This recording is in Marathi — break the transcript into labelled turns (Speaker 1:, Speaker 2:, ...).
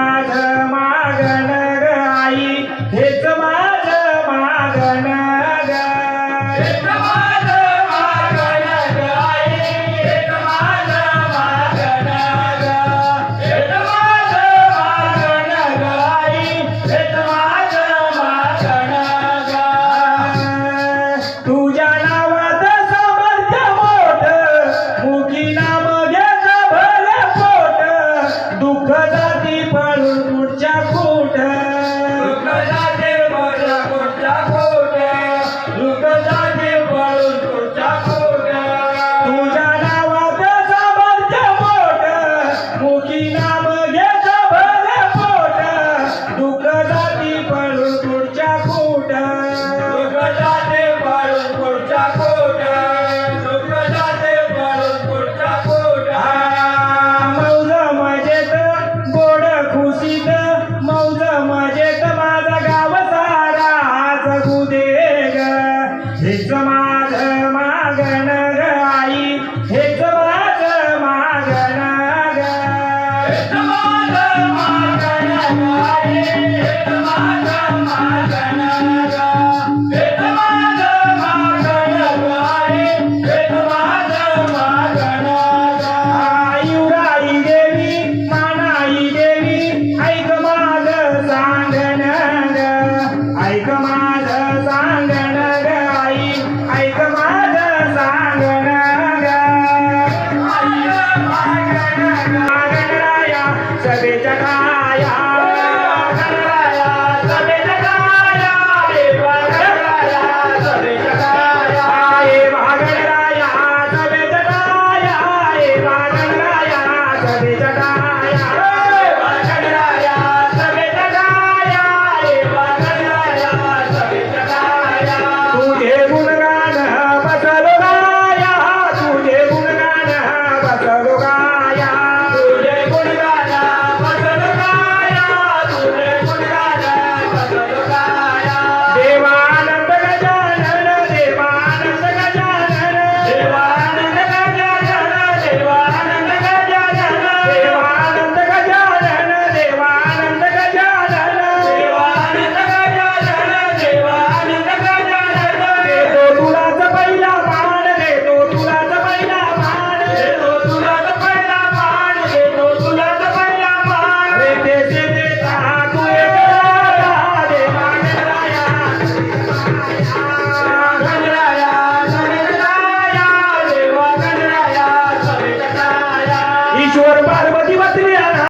Speaker 1: माग माझं मागण आई हेच माझं माझा माझा